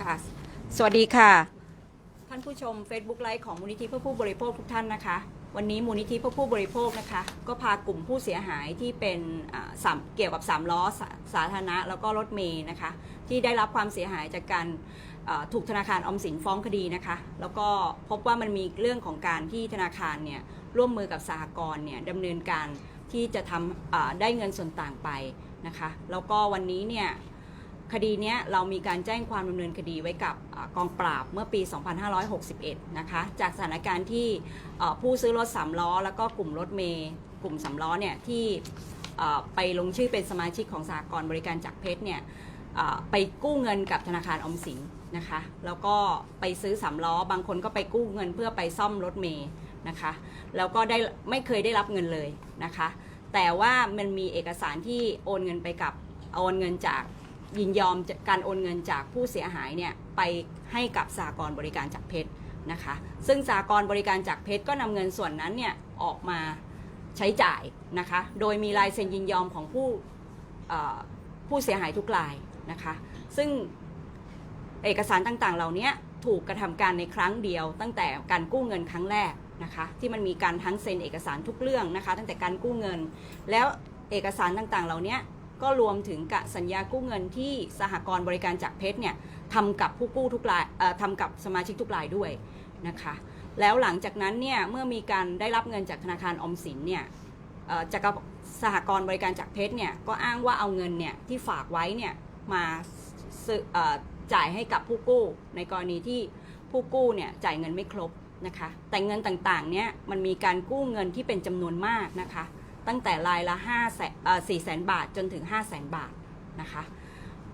ค่ะ สวัสดีค่ะ ท่านผู้ชม Facebook ไลฟ์ของมูลนิธิเพื่อผู้บริโภคทุกท่านนะคะ วันนี้มูลนิธิเพื่อผู้บริโภคนะคะ ก็พากลุ่มผู้เสียหายที่เป็นอ่าสามเกี่ยวกับสามล้อสาสาธารณะแล้วก็รถเมย์นะคะ ที่ได้รับความเสียหายจากการอ่าถูกธนาคารออมสินฟ้องคดีนะคะ แล้วก็พบว่ามันมีเรื่องของการที่ธนาคารเนี่ยร่วมมือกับสหกรณ์เนี่ยดำเนินการที่จะทำอ่าได้เงินส่วนต่างไปนะคะ แล้วก็วันนี้เนี่ย คดีนี้เรามีการแจ้งความดำเนินคดีไว้กับกองปราบเมื่อปี 2561 นะคะ จากสถานการณ์ที่ผู้ซื้อรถสามล้อ แล้วก็กลุ่มรถเมย์กลุ่มสามล้อเนี่ยที่ไปลงชื่อเป็นสมาชิกของสหกรบริการจากเพชรเนี่ยไปกู้เงินกับธนาคารออมสินนะคะ แล้วก็ไปซื้อสามล้อบางคนก็ไปกู้เงินเพื่อไปซ่อมรถเมย์นะคะ แล้วก็ได้ไม่เคยได้รับเงินเลยนะคะ แต่ว่ามันมีเอกสารที่โอนเงินไปกับโอนเงินจาก ยินยอมการโอนเงินจากผู้เสียหายเนี่ยไปให้กับสากลบริการจากเพชรนะคะ ซึ่งสากลบริการจากเพชรก็นำเงินส่วนนั้นเนี่ยออกมาใช้จ่ายนะคะ โดยมีลายเซ็นยินยอมของผู้ผู้เสียหายทุกรายนะคะ ซึ่งเอกสารต่างๆ เหล่านี้ถูกกระทำการในครั้งเดียวตั้งแต่การกู้เงินครั้งแรกนะคะที่มันมีการทั้งเซ็นเอกสารทุกเรื่องนะคะ ตั้งแต่การกู้เงิน แล้วเอกสารต่างๆ เหล่านี้ ก็รวมถึงกะสัญญากู้เงินที่สหกรณ์บริการจากเพชรเนี่ยทำกับผู้กู้ทุกรายทำกับสมาชิกทุกรายด้วยนะคะ แล้วหลังจากนั้นเนี่ยเมื่อมีการได้รับเงินจากธนาคารอมสินเนี่ยจากสหกรณ์บริการจากเพชรเนี่ยก็อ้างว่าเอาเงินเนี่ยที่ฝากไว้เนี่ยมาจ่ายให้กับผู้กู้ ในกรณีที่ผู้กู้เนี่ยจ่ายเงินไม่ครบนะคะ แต่เงินต่างๆเนี่ยมันมีการกู้เงินที่เป็นจำนวนมากนะคะ ตั้งแต่รายละ5แสนสี่แสนบาทจนถึง 5 0 0แสนบาทนะคะ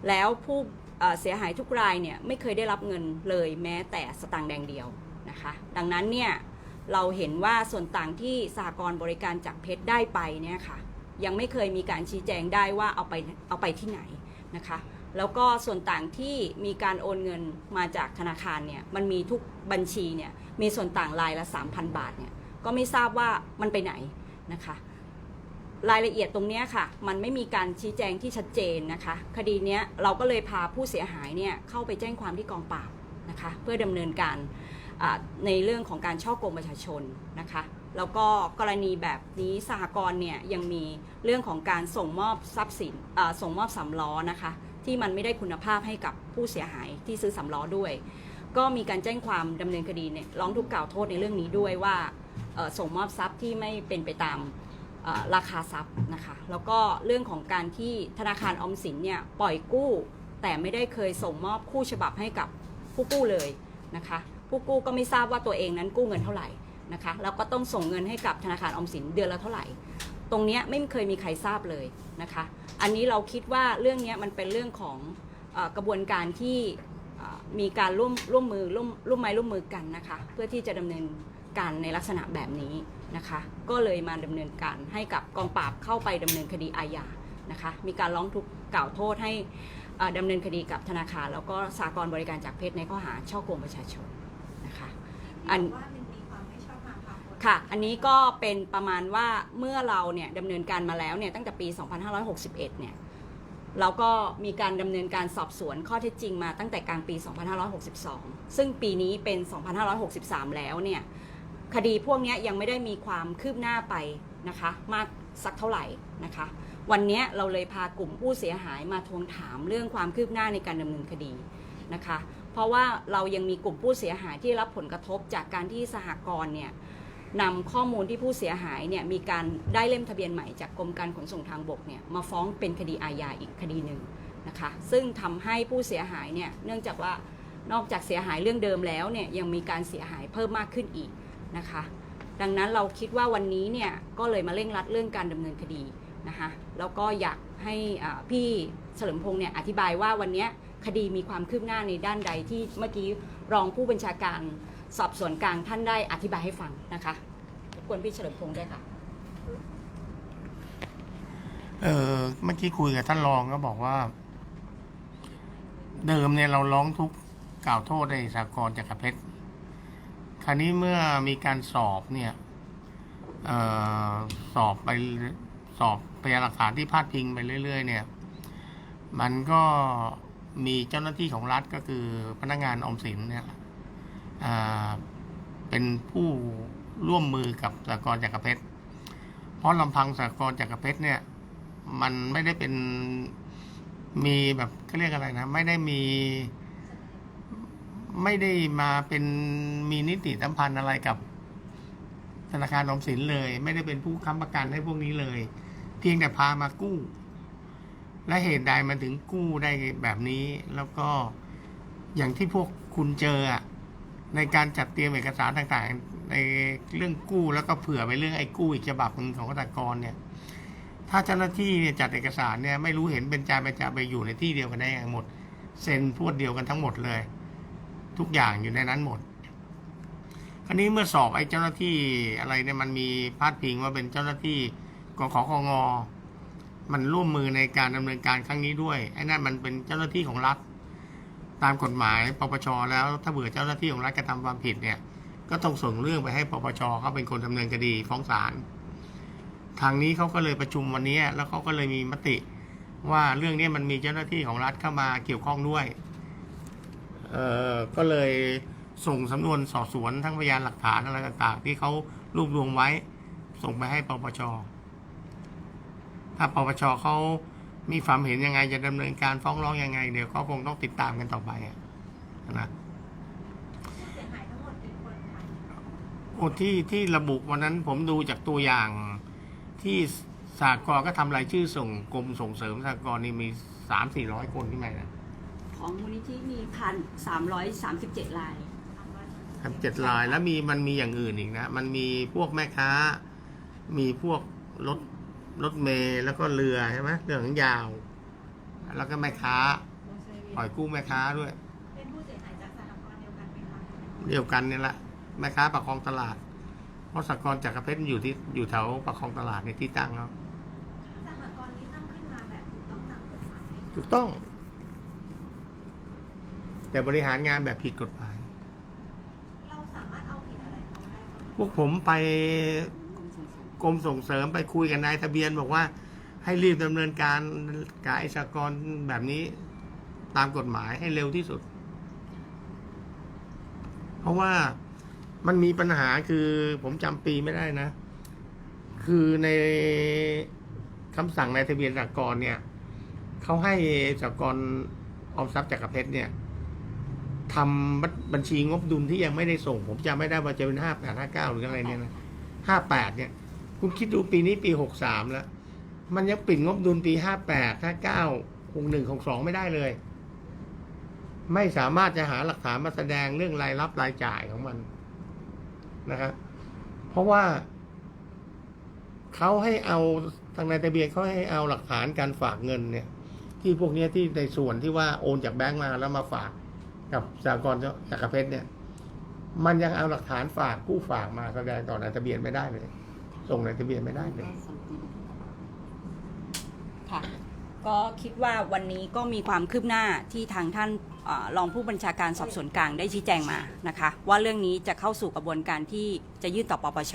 แล้วผู้เสียหายทุกรายเนี่ยไม่เคยได้รับเงินเลยแม้แต่สตางค์แดงเดียวนะคะ ดังนั้นเนี่ยเราเห็นว่าส่วนต่างที่สหกรณ์บริการจากเพชรได้ไปเนี่ยค่ะยังไม่เคยมีการชี้แจงได้ว่าเอาไปเอาไปที่ไหนนะคะ แล้วก็ส่วนต่างที่มีการโอนเงินมาจากธนาคารเนี่ยมันมีทุกบัญชีเนี่ยมีส่วนต่างรายละ 3,000 บาทเนี่ยก็ไม่ทราบว่ามันไปไหนนะคะ รายละเอียดตรงนี้ค่ะ มันไม่มีการชี้แจงที่ชัดเจนนะคะ คดีนี้เราก็เลยพาผู้เสียหายเนี่ยเข้าไปแจ้งความที่กองปราบนะคะ เพื่อดำเนินการในเรื่องของการช่อโกงประชาชนนะคะ แล้วก็กรณีแบบนี้สหกรณ์เนี่ยยังมีเรื่องของการส่งมอบทรัพย์สินส่งมอบสำล้อนะคะ ที่มันไม่ได้คุณภาพให้กับผู้เสียหายที่ซื้อสำล้อด้วย ก็มีการแจ้งความดำเนินคดีเนี่ยร้องทุกข์กล่าวโทษในเรื่องนี้ด้วยว่าส่งมอบทรัพย์ที่ไม่เป็นไปตาม ราคาทรัพย์นะคะแล้วก็เรื่องของการที่ธนาคารออมสินเนี่ยปล่อยกู้ แต่ไม่ได้เคยส่งมอบคู่ฉบับให้กับผู้กู้เลยนะคะผู้กู้ก็ไม่ทราบว่าตัวเองนั้นกู้เงินเท่าไหร่นะคะแล้วก็ต้องส่งเงินให้กับธนาคารออมสินเดือนละเท่าไหร่ ตรงนี้ไม่เคยมีใครทราบเลยนะคะอันนี้เราคิดว่าเรื่องนี้มันเป็นเรื่องของอกระบวนการที่มีการร่วมร่วมมือร่วมร่วมไม้ร่วมมือกันนะคะเพื่อที่จะดำเนินการในลักษณะแบบนี้ นะคะ ก็เลยมาดำเนินการให้กับกองปราบเข้าไปดำเนินคดีอาญานะคะ มีการร้องทุกข์กล่าวโทษให้เอ่อดำเนินคดีกับธนาคาร แล้วก็สากลบริการจากเพชรในข้อหาช่อโกงประชาชนนะคะอันว่ามันมีความไม่ชอบมาพากลค่ะ อันนี้ก็เป็นประมาณว่าเมื่อเราเนี่ยดำเนินการมาแล้วเนี่ยตั้งแต่ปี 2561 เนี่ยเราก็มีการดำเนินการสอบสวนข้อเท็จจริงมาตั้งแต่กลางปี 2562 ซึ่งปีนี้เป็น 2563 แล้วเนี่ย คดีพวกนี้ยังไม่ได้มีความคืบหน้าไปนะคะมากสักเท่าไหร่นะคะ วันนี้เราเลยพากลุ่มผู้เสียหายมาทวงถามเรื่องความคืบหน้าในการดำเนินคดีนะคะ เพราะว่าเรายังมีกลุ่มผู้เสียหายที่รับผลกระทบจากการที่สหกรณ์เนี่ยนำข้อมูลที่ผู้เสียหายเนี่ยมีการได้เล่มทะเบียนใหม่จากกรมการขนส่งทางบกเนี่ยมาฟ้องเป็นคดีอาญาอีกคดีหนึ่งนะคะซึ่งทำให้ผู้เสียหายเนี่ยเนื่องจากว่านอกจากเสียหายเรื่องเดิมแล้วเนี่ยยังมีการเสียหายเพิ่มมากขึ้นอีก นะคะ ดังนั้นเราคิดว่าวันนี้เนี่ยก็เลยมาเร่งรัดเรื่องการดำเนินคดีนะคะแล้วก็อยากให้พี่เฉลิมพงษ์เนี่ยอธิบายว่าวันนี้คดีมีความคืบหน้าในด้านใดที่เมื่อกี้รองผู้บัญชาการสอบสวนกลางท่านได้อธิบายให้ฟังนะคะรบกวนพี่เฉลิมพงษ์ด้วยค่ะเออเมื่อกี้คุยกับท่านรองก็บอกว่า เดิมเนี่ยเราร้องทุกกล่าวโทษในสากลจักรเพชร ราวนี้เมื่อมีการสอบเนี่ยออสอบไปสอบพยานหลักฐานที่พาดพิงไปเรื่อย ๆ เนี่ย มันก็มีเจ้าหน้าที่ของรัฐก็คือพนักงานอมสินเนี่ยเป็นผู้ร่วมมือกับสหกรจักรเพชร เพราะลำพังสหกรจักรเพชรเนี่ย มันไม่ได้เป็นมีแบบเขาเรียกอะไรนะ ไม่ได้มี ไม่ได้มาเป็นมีนิติสัมพันธ์อะไรกับ ธนาคารออมสินเลย ไม่ได้เป็นผู้ค้ำประกันให้พวกนี้เลย เพียงแต่พามากู้ และเหตุใดมันถึงกู้ได้แบบนี้ แล้วก็อย่างที่พวกคุณเจอในการจัดเตรียมเอกสารต่างๆ ในเรื่องกู้แล้วก็เผื่อไปเรื่องไอ้กู้อีกฉบับหนึ่งของกตกรเนี่ย ถ้าเจ้าหน้าที่เนี่ยจัดเอกสารเนี่ยไม่รู้เห็นเป็นใจเป็นจะไปอยู่ในที่เดียวกันได้อยังไงหมดเซ็นพวดเดียวกันทั้งหมดเลย ทุกอย่างอยู่ในนั้นหมด คราวนี้เมื่อสอบไอ้เจ้าหน้าที่อะไรเนี่ยมันมีพาดพิงว่าเป็นเจ้าหน้าที่กขคงมันร่วมมือในการดำเนินการครั้งนี้ด้วยไอ้นั่นมันเป็นเจ้าหน้าที่ของรัฐ ตามกฎหมายปปชแล้ว ถ้าเบื่อเจ้าหน้าที่ของรัฐกระทำความผิดเนี่ย ก็ต้องส่งเรื่องไปให้ปปชเขาเป็นคนดำเนินคดีฟ้องศาลทางนี้เขาก็เลยประชุมวันนี้แล้วเขาก็เลยมีมติว่าเรื่องนี้มันมีเจ้าหน้าที่ของรัฐเข้ามาเกี่ยวข้องด้วย ก็เลยส่งสำนวนสอบสวนทั้งพยานหลักฐานอะไรต่าง ๆ ที่เขารวบรวมไว้ ส่งไปให้ปปช ถ้าปปชเขามีความเห็นยังไงจะดำเนินการฟ้องร้องยังไง เดี๋ยวก็คงต้องติดตามกันต่อไปอะนะผู้เสียหายทั้งหมดกี่คนคะโอ้ที่ที่ระบุวันนั้นผมดูจากตัวอย่างที่สากลก็ทำรายชื่อส่งกรมส่งเสริมสากลนี่มีสามสี่ร้อยคนที่ไหนนะ ของมูลนิธิมีพันสามร้อยสามสิบเจ็ดรายสามร้อยครับเจ็ดลายแล้วมีมันมีอย่างอื่นอีกนะ มันมีพวกแม่ค้า มีพวกรถรถเมล์แล้วก็เรือใช่ไหมเรือหางยาว แล้วก็แม่ค้าปล่อยกู้แม่ค้าด้วย เป็นผู้เสียหายจากสหกรณ์เดียวกันไหมคะเดียวกันเนี่ยแหละแม่ค้าปากคลองตลาดเพราะสากลจักรเพชรอยู่ที่อยู่แถวปากคลองตลาดในที่ตั้งเขาสหกรณ์นี้ตั้งขึ้นมาแบบถูกต้องตามกฎหมายไหมถูกต้อง แต่บริหารงานแบบผิดกฎหมาย เราสามารถเอาผิดอะไรเขาได้บ้างพวกผมไปกรมส่งเสริมไปคุยกับนายทะเบียนบอกว่า ให้รีบดำเนินการกับไอ้สากลแบบนี้ตามกฎหมายให้เร็วที่สุด เพราะว่ามันมีปัญหาคือผมจำปีไม่ได้นะ คือในคำสั่งในายทะเบียนสากลเนี่ยเขาให้สากลออมทรัพย์จักรเพชรเนี่ย ทำบัญชีงบดุลที่ยังไม่ได้ส่ง ผมจำไม่ได้ว่าจะเป็นห้าแปดห้าเก้าหรืออะไรเนี่ยนะห้าแปดเนี่ย คุณคิดดูปีนี้ปีหกสามแล้ว มันยังปิดงบดุลปีห้าแปดห้าเก้าหกหนึ่งหกสองไม่ได้เลย ไม่สามารถจะหาหลักฐานมาแสดงเรื่องรายรับรายจ่ายของมันนะครับเพราะว่าเขาให้เอาทางนายทะเบียนเขาให้เอาหลักฐานการฝากเงินเนี่ย ที่พวกเนี้ยที่ในส่วนที่ว่าโอนจากแบงก์มาแล้วมาฝาก กับสากลจักรเพชรเนี่ย มันยังเอาหลักฐานฝากผู้ฝากมาแสดงต่อนายทะเบียนไม่ได้เลย ส่งนายทะเบียนไม่ได้เลย ค่ะ ก็คิดว่าวันนี้ก็มีความคืบหน้าที่ทางท่านเออรองผู้บัญชาการสอบสวนกลางได้ชี้แจงมานะคะ ว่าเรื่องนี้จะเข้าสู่กระบวนการที่จะยื่นต่อปปช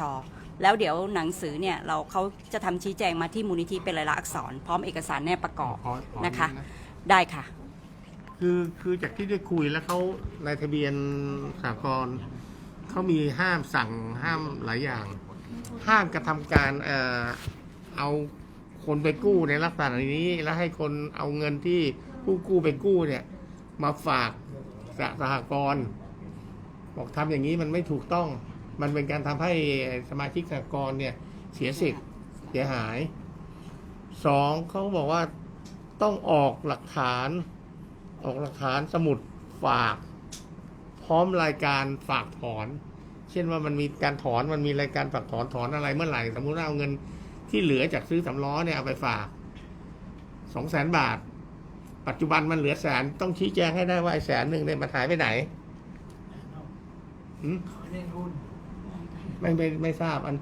แล้วเดี๋ยวหนังสือเนี่ยเราเขาจะทำชี้แจงมาที่มูลนิธิเป็นลายลักษณ์อักษร พร้อมเอกสารแนบประกอบขอขอนะคะนิดได้ค่ะ คือคือจากที่ได้คุยแล้วเขาในทะเบียนสากลเขามีห้ามสั่งห้ามหลายอย่าง ห้ามกระทำการเอ่อเอาคนไปกู้ในลักษณะนี้ แล้วให้คนเอาเงินที่ผู้กู้ไปกู้เนี่ย มาฝากสสหกรณ์บอกทำอย่างนี้มันไม่ถูกต้อง มันเป็นการทำให้สมาชิกสหกรณ์เนี่ย เสียสิทธิ์เสียหายสองเขาบอกว่าต้องออกหลักฐาน ออกหลักฐานสมุดฝาก พร้อมรายการฝากถอน เช่นว่ามันมีการถอนมันมีรายการฝากถอนถอนอะไรเมื่อไหร่ สมมุติว่าเอาเงินที่เหลือจากซื้อสำล้อเนี่ยเอาไปฝากสองแสนบาท ปัจจุบันมันเหลือแสนต้องชี้แจงให้ได้ว่าไอ้แสนหนึ่งเนี่ยมันหายไปไหนหืมไม่ไม่ไม่ทราบอัน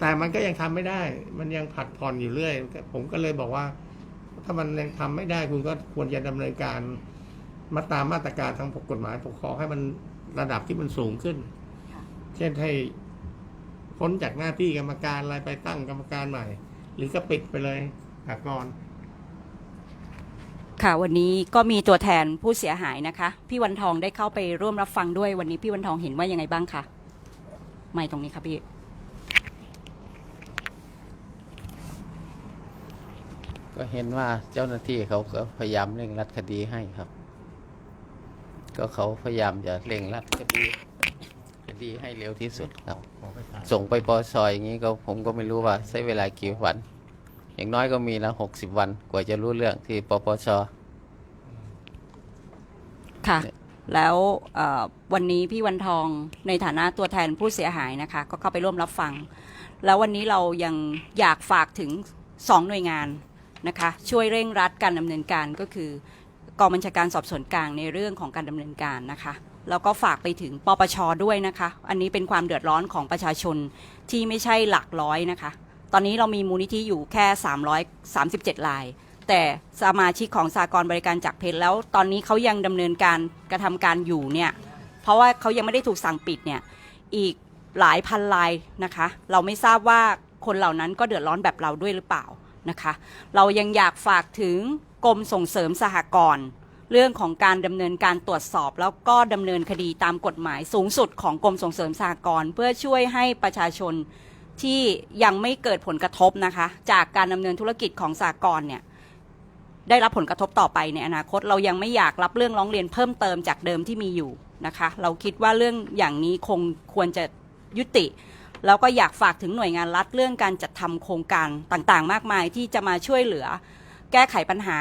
แต่มันก็ยังทำไม่ได้ มันยังผัดผ่อนอยู่เรื่อย ผมก็เลยบอกว่า ถ้ามันยังทำไม่ได้คุณก็ควรจะดำเนินการ มาตามมาตรการทางกฎหมายปกครองให้มันระดับที่มันสูงขึ้นค่ะเช่นให้พ้นจากหน้าที่กรรมการอะไรไปตั้งกรรมการใหม่ หรือก็ปิดไปเลยสากลค่ะวันนี้ก็มีตัวแทนผู้เสียหายนะคะ พี่วันทองได้เข้าไปร่วมรับฟังด้วยวันนี้พี่วันทองเห็นว่ายังไงบ้างคะไม่ตรงนี้ค่ะพี่ก็เห็นว่าเจ้าหน้าที่เขาก็พยายามเร่งรัดคดีให้ครับ ก็เขาพยายามจะเร่งรัดคดีคดีให้เร็วที่สุดครับ ส่งไปปอชอย่างนี้ก็ผมก็ไม่รู้ว่าใช้เวลากี่วัน อย่างน้อยก็มีละหกสิบวันกว่าจะรู้เรื่องที่ปปชค่ะเนี่ยแล้วเอ่อวันนี้พี่วันทองในฐานะตัวแทนผู้เสียหายนะคะ ก็เข้าไปร่วมรับฟัง แล้ววันนี้เรายังอยากฝากถึงสองหน่วยงานนะคะ ช่วยเร่งรัดการดำเนินการก็คือ กองบัญชาการสอบสวนกลางในเรื่องของการดำเนินการนะคะ แล้วก็ฝากไปถึงปปชด้วยนะคะ อันนี้เป็นความเดือดร้อนของประชาชนที่ไม่ใช่หลักร้อยนะคะ ตอนนี้เรามีมูลนิธิอยู่แค่ 337ราย แต่สมาชิกของสากลบริการจากเพชรแล้วตอนนี้เขายังดำเนินการกระทำการอยู่เนี่ยเพราะว่าเขายังไม่ได้ถูกสั่งปิดเนี่ยอีกหลายพันรายนะคะ เราไม่ทราบว่าคนเหล่านั้นก็เดือดร้อนแบบเราด้วยหรือเปล่านะคะ เรายังอยากฝากถึง กรมส่งเสริมสหกรณ์เรื่องของการดำเนินการตรวจสอบ แล้วก็ดำเนินคดีตามกฎหมายสูงสุดของกรมส่งเสริมสหกรณ์เพื่อช่วยให้ประชาชนที่ยังไม่เกิดผลกระทบนะคะ จากการดำเนินธุรกิจของสหกรณ์เนี่ยได้รับผลกระทบต่อไปในอนาคตเรายังไม่อยากรับเรื่องร้องเรียนเพิ่มเติมจากเดิมที่มีอยู่นะคะ เราคิดว่าเรื่องอย่างนี้คงควรจะยุติ แล้วก็อยากฝากถึงหน่วยงานรัฐเรื่องการจัดทำโครงการต่างๆ มากมายที่จะมาช่วยเหลือ แก้ไขปัญหา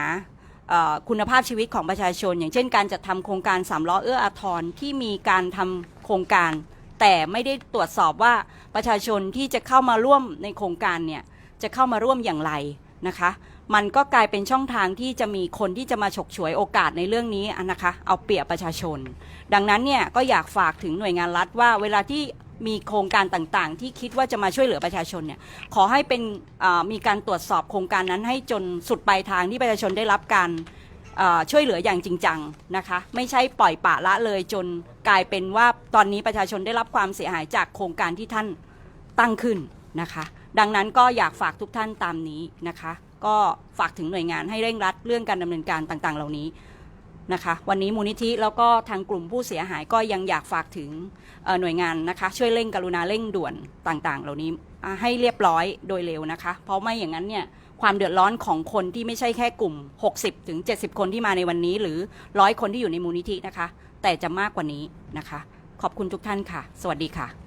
คุณภาพชีวิตของประชาชน อย่างเช่นการจัดทำโครงการสามล้อเอื้ออาทรที่มีการทำโครงการ แต่ไม่ได้ตรวจสอบว่าประชาชนที่จะเข้ามาร่วมในโครงการเนี่ยจะเข้ามาร่วมอย่างไรนะคะ มันก็กลายเป็นช่องทางที่จะมีคนที่จะมาฉกฉวยโอกาสในเรื่องนี้นะคะ เอาเปรียบประชาชน ดังนั้นเนี่ยก็อยากฝากถึงหน่วยงานรัฐว่าเวลาที่ มีโครงการต่างๆ ที่คิดว่าจะมาช่วยเหลือประชาชนเนี่ยขอให้เป็นมีการตรวจสอบโครงการนั้นให้จนสุดปลายทางที่ประชาชนได้รับการช่วยเหลืออย่างจริงจังนะคะ ไม่ใช่ปล่อยปะละเลยจนกลายเป็นว่าตอนนี้ประชาชนได้รับความเสียหายจากโครงการที่ท่านตั้งขึ้นนะคะ ดังนั้นก็อยากฝากทุกท่านตามนี้นะคะ ก็ฝากถึงหน่วยงานให้เร่งรัดเรื่องการดำเนินการต่างๆ เหล่านี้ นะคะวันนี้มูลนิธิแล้วก็ทางกลุ่มผู้เสียหายก็ยังอยากฝากถึงหน่วยงานนะคะช่วยเร่งกรุณาเร่งด่วนต่างๆ เหล่านี้ให้เรียบร้อยโดยเร็วนะคะ เพราะไม่อย่างนั้นเนี่ยความเดือดร้อนของคนที่ไม่ใช่แค่กลุ่ม 60ถึง70 คนที่มาในวันนี้ หรือร้อยคนที่อยู่ในมูลนิธินะคะ แต่จะมากกว่านี้นะคะ ขอบคุณทุกท่านค่ะ สวัสดีค่ะ